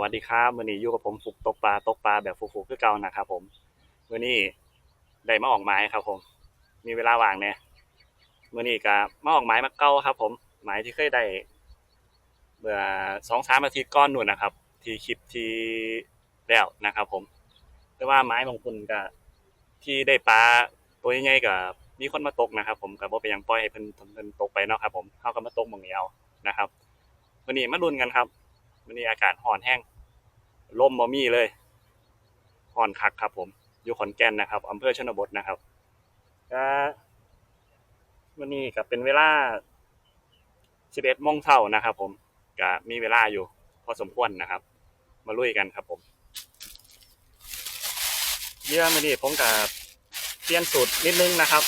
วัสดีครับมื้อนี้อยู่กับผมฟุกตกปลาตกปลาแบบฟุกๆคือเก่านะครับผมมื้อนี้ได้มาออกไม้ครับ ผม มีเวลาว่างเนี่ยมื้อนี้ก็มาออกไม้มาเก่าครับ ผมไม้ที่เคยได้เมื่อสองสามอาทิตย์ก่อนหนู่นนะครับ ที่คลิปที่แล้วนะครับ ผม แต่ว่าไม้บางคนก็ที่ได้ปลาตัวใหญ่ๆก็มีคนมาตกนะครับ ผมก็บ่เป็นหยังปล่อยให้เพิ่นเพิ่นตกไปเนาะครับ ผมเฮาก็มาตกหม่องนี้เอานะครับมื้อนี้มาลุ้นกันครับ วันนี้อากาศร้อนแห้งลมบ่มีเลยร้อนคักครับ ผมอยู่ขอนแก่นนะครับอำเภอชนบทนะครับก็วันนี้ก็เป็นเวลา11โมงเช้านะครับ ผมก็มีเวลาอยู่ พอสมควรนะครับ มาลุยกันครับ ผมเยื่อมื้อนี้ผมก็เปลี่ยนสูตรนิดนึงนะครับ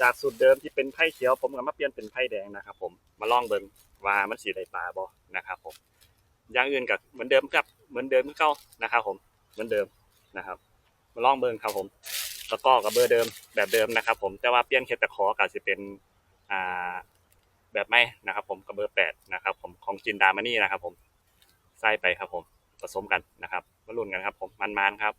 จากสูตรเดิมที่เป็นไผ่เขียว ผมก็มาเปลี่ยนเป็นไผ่แดงนะครับ ผมมาลองเบิ่งว่ามันสิได้ปลาบ่นะครับ ผม อย่างอื่นกับเหมือนเดิมกับเหมือนเดิมเก่านะครับผมเหมือนเดิมนะครับ มาลองเบิร์นครับผมตะก้อกับเบอร์เดิมแบบเดิมนะครับ ผมแต่ว่าเปลี่ยนแค่ตะขอกับจะเป็นอ่าแบบไม่นะครับ ผมกับเบอร์แปดนะครับ ผมของจินดามานี่นะครับ ผมใส่ไปครับ ผมผสมกันนะครับมาลุ้นกันครับ ผมมันๆครับ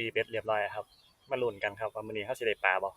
ตีเบ็ดเรียบร้อยครับ มาลุ้นกันครับว่ามื้อนี้เขาสิได้ปลาบ่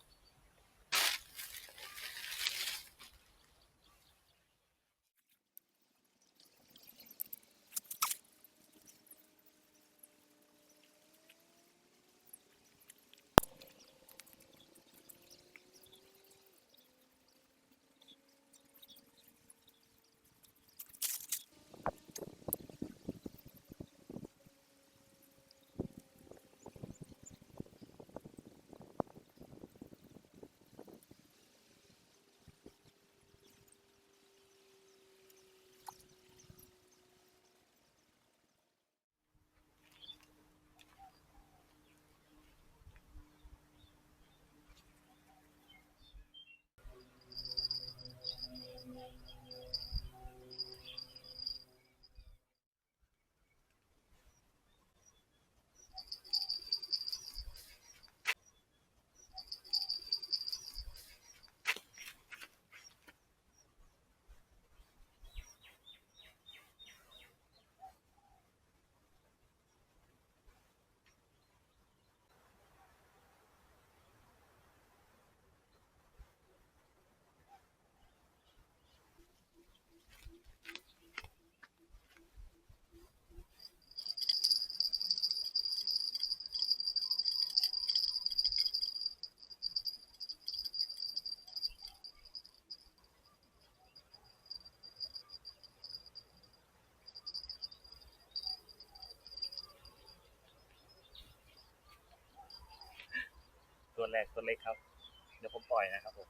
ตัวแรกตัวเล็กครับ เดี๋ยวผมปล่อยนะครับผม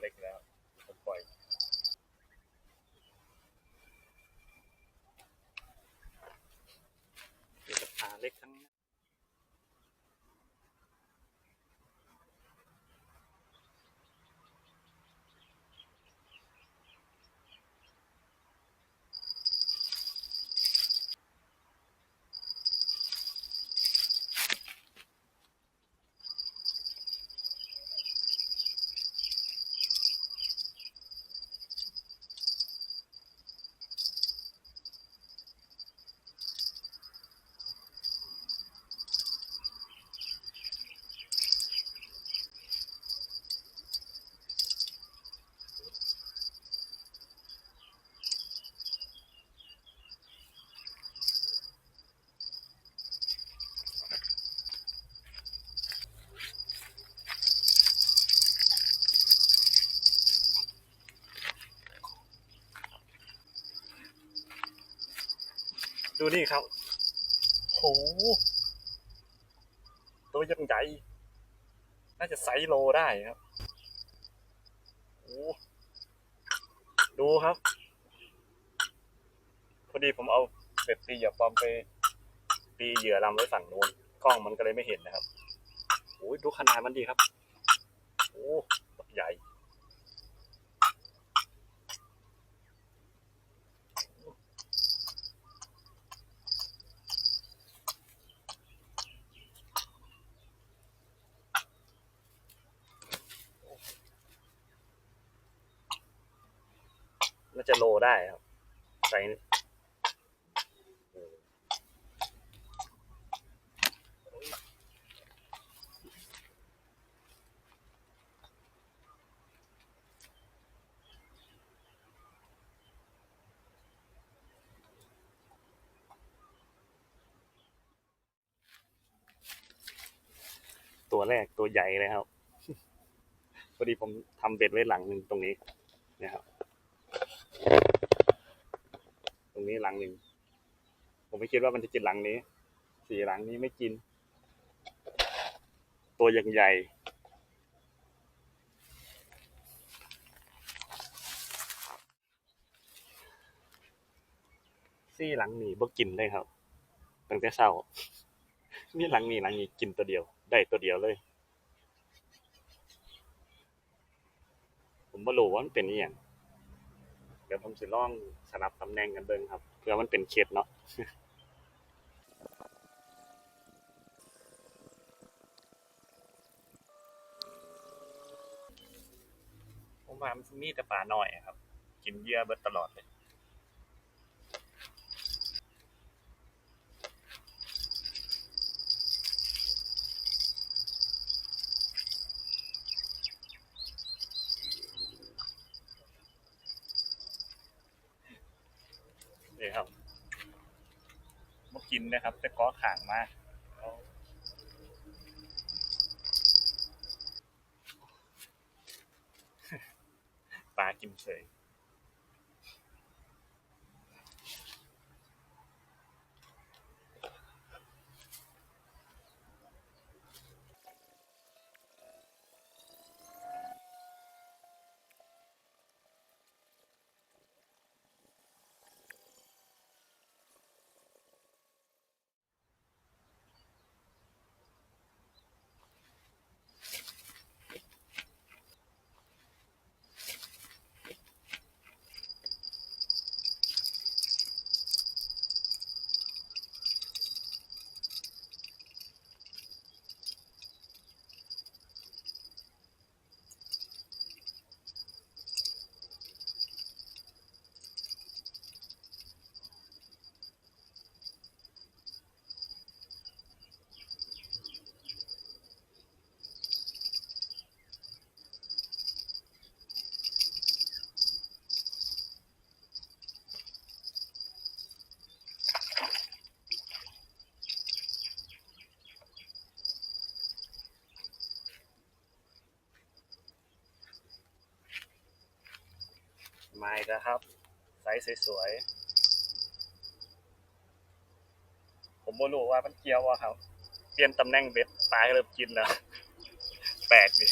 ตัวเล็กแล้วผมปล่อยเดี๋ยวจะพาเล็กทั้งนั้นดู นี่ครับโหตัวยังใหญ่ น่าจะไซโลได้ครับโอ้ดูครับ พอดีผมเอาเบ็ดตีเหยื่อปลอมไปตีเหยื่อลำไว้ฝั่งนู้น กล้องมันก็เลยไม่เห็นนะครับโอ้ยดูขนาดมันดีครับ โอ้ใหญ่ น่าจะโล ได้ครับใส่ตัวแรกตัวใหญ่เลยครับ พอดีผมทำเบ็ดไว้หลังหนึ่งตรงนี้นะครับ ต รงนี้หลังหนึ่ง ผมไม่คิดว่ามันจะกินหลังนี้ สี่หลังนี้ไม่กิน ตัวยังใหญ่สี่หลังนี้บ่กินเลยครับตั้งแต่เช้านี่หลังนี้หลังนี้กินตัวเดียว ได้ตัวเดียวเลย ผมบ่รู้ว่ามันเป็นอหย่าง ดี๋ยวผมสิลองสลับตำแหน่งกันเบิ่งครับเพื่อมันเป็นเคล็ดเนาะผมว่ามันมีแต่ป่าน้อยครับ กินเยื่อเบิดตลอดเลย นี่ครับมากิ นะครับ แต่ก็ขางมาก ไม้ก็ครับไซส์สวยๆ ผมบ่รู้ว่ามันเกี่ยวว่าครับ เปลี่ยนตำแหน่งเบ็ดปลาก็เริ่มกินแล้ว แปลกดิ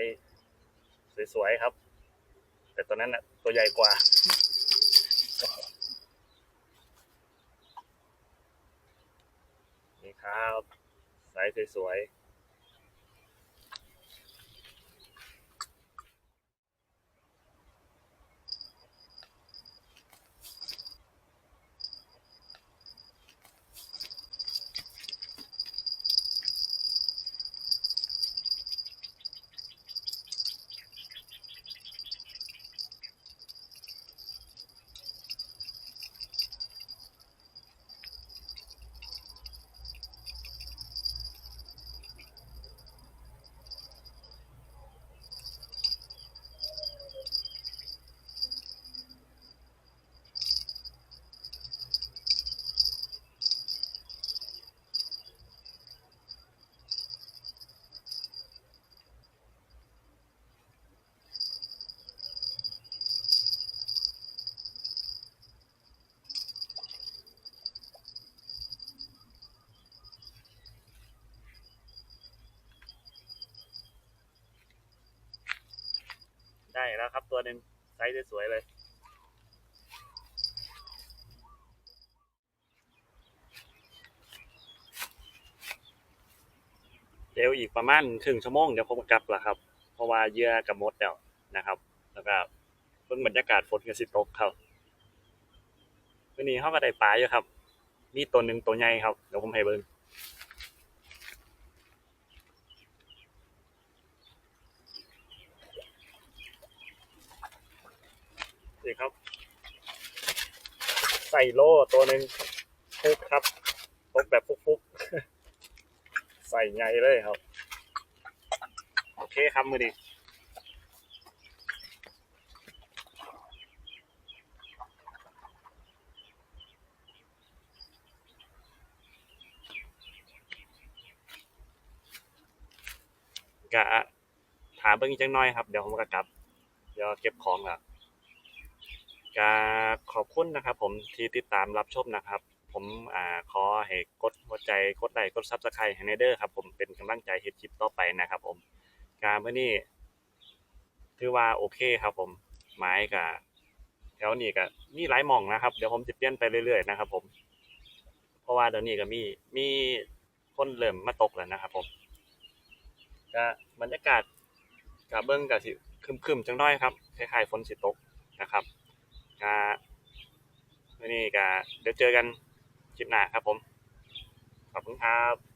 ส์สวยๆครับ แต่ตัวนั้นนะตัวใหญ่กว่านี่ครับไซส์สวยๆ แล้วครับ ตัวหนึ่งไซส์สวยๆเลย เร็วอีกประมาณครึ่งชั่วโมงเดี๋ยวผมกลับละครับ เพราะว่าเยื่อกับมดแล้วนะครับ แล้วก็เพิ่งบรรยากาศฝนก็สิตกครับวันนี้เขาก็ได้ปลาอยู่ครับ มีตัวหนึ่งตัวใหญ่ครับ เดี๋ยวผมให้เบิ่ง นี่ครับ ใส่โล่ตัวหนึ่งฟุกครับตกแบบฟุกๆใส่ใหญ่เลยครับ โอเคครับมือดีกะถามเบิ่งอีกจังน้อยครับ เดี๋ยวผมก็กลับ เดี๋ยวเก็บของแล้ว ก็ขอบคุณนะครับ ผมที่ติดตามรับชมนะครับ ผมอ่าขอให้กดหัวใจกดไลค์กด Subscribe ให้ในเด้อครับ ผมเป็นกำลังใจเฮ็ดคลิปต่อไปนะครับ ผมการเมื้อนี้ถือว่าโอเคครับ ผมไม้ก็แถวนี้ก็มีหลายหม่องนะครับ เดี๋ยวผมจะเปลี่ยนไปเรื่อยๆนะครับ ผม เพราะว่าเดี๋ยวนี้ก็มีมีคนเริ่มมาตกแล้วนะครับ ผมก็บรรยากาศก็เบิ่งก็สิคึมๆจังน้อยครับคล้ายๆฝนสิตกนะครับ ก็มื้อนี้ก็เดี๋ยวเจอกันคลิปหน้าครับผม ขอบคุณครับ